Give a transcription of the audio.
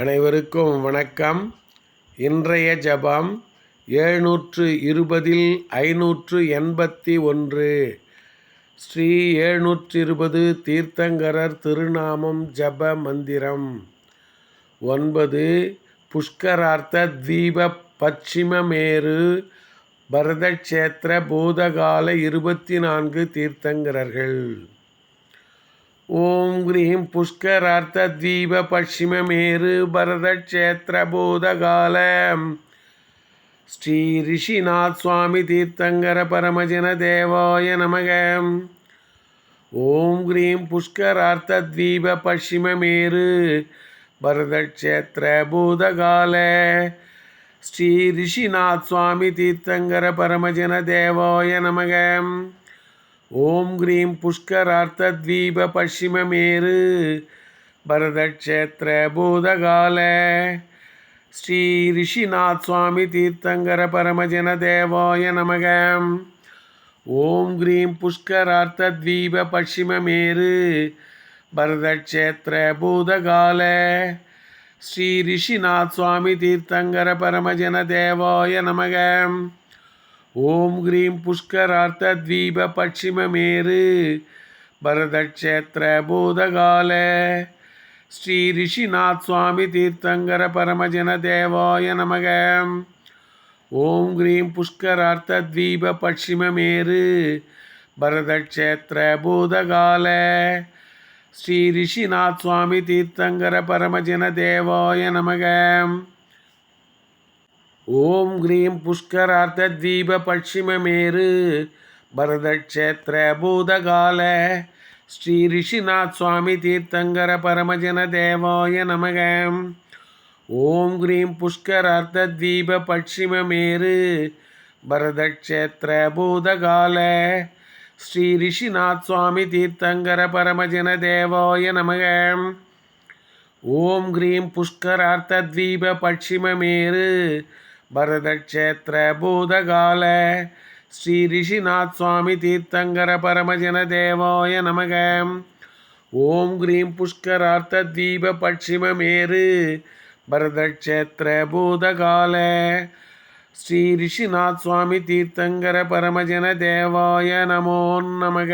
அனைவருக்கும் வணக்கம். இன்றைய ஜபம் ஏழ்நூற்று இருபதில் ஐநூற்று எண்பத்தி ஒன்று. ஸ்ரீ ஏழ்நூற்று இருபது தீர்த்தங்கரர் திருநாமம் ஜப மந்திரம். ஒன்பது புஷ்கரார்த்த தீப பச்சிமமேரு பரதக்ஷேத்திர பூதகால இருபத்தி நான்கு தீர்த்தங்கரர்கள். ॐ ह्रीं पुष्करार्थद्वीपश्चिममेरुभरतक्षेत्रबोधकाल श्रीऋषिनाथस्वामितीर्थङ्करपरमजनदेवाय नमः ॐ ह्रीं पुष्करार्थद्वीपश्चिममेरु भरतक्षेत्रबोधकाल श्रीऋषिनाथस्वामितीर्थङ्करपरमजनदेवाय नमः ஓம் ह्रीं पुष्करार्थद्वीपपश्चिममेरु भरतक्षेत्रभूतकाल ஸ்ரீ ரிஷிநாத் சுவாமி தீர்த்தங்கர பரமஜன தேவாய நமக. ஓம் ह्रीं पुष्करार्थद्वीपपश्चिममेरु भरतक्षेत्रभूतकाल ஸ்ரீ ரிஷிநாத் சுவாமி தீர்த்தங்கர பரமஜன தேவாய நமகம் ஓம் ஹ்ரீம் புஷ்கரார்த்த தீப பட்சிமமேரு பரதக்ஷேத்திர பூதகால. ஸ்ரீ ரிஷிநாத் சுவாமி தீர்த்தங்கர பரமஜன தேவாய நமக. ஓம் ஹ்ரீம் புஷ்கரார்த்த தீப பட்சிமமேரு பரதக்ஷேத்திர பூதகால. ஸ்ரீ ரிஷிநாத் சுவாமி தீர்த்தங்கர பரமஜன தேவாய நமகம் ஓம் கிரீம் புஷ்கரார்த்த தீப பட்சிமமேரு பரதக்ஷேத்திர பூதகால ஸ்ரீ ரிஷிநாத் சுவாமி தீர்த்தங்கர பரமஜன தேவாய நமக. ஓம் கிரீம் புஷ்கரார்த்த தீப பட்சிமமேரு பரதக்ஷேத்திர பூதகால ஸ்ரீ ரிஷிநாத் சுவாமி தீர்த்தங்கர பரமஜன தேவாய நமக. ஓம் கிரீம் புஷ்கரார்த்த தீப பட்சிமமேரு ಭರತಕ್ಷೇತ್ರ ಭೂತಕಾಲ ಶ್ರೀ ಋಷಿನಾಥ್ ಸ್ವಾಮಿ ತೀರ್ಥಂಕರ ಪರಮಜನ ದೇವಾಯ ನಮಗ ಓಂ ಗ್ರೀಂ ಪುಷ್ಕರಾರ್ಥ ದೀಪ ಪಶ್ಚಿಮ ಮೇರು ಭರತಕ್ಷೇತ್ರ ಭೂತಕಾಲ ಶ್ರೀ ಋಷಿನಾಥ್ ಸ್ವಾಮಿ ತೀರ್ಥಂಕರ ಪರಮಜನ ದೇವಾಯ ನಮೋ ನಮಗ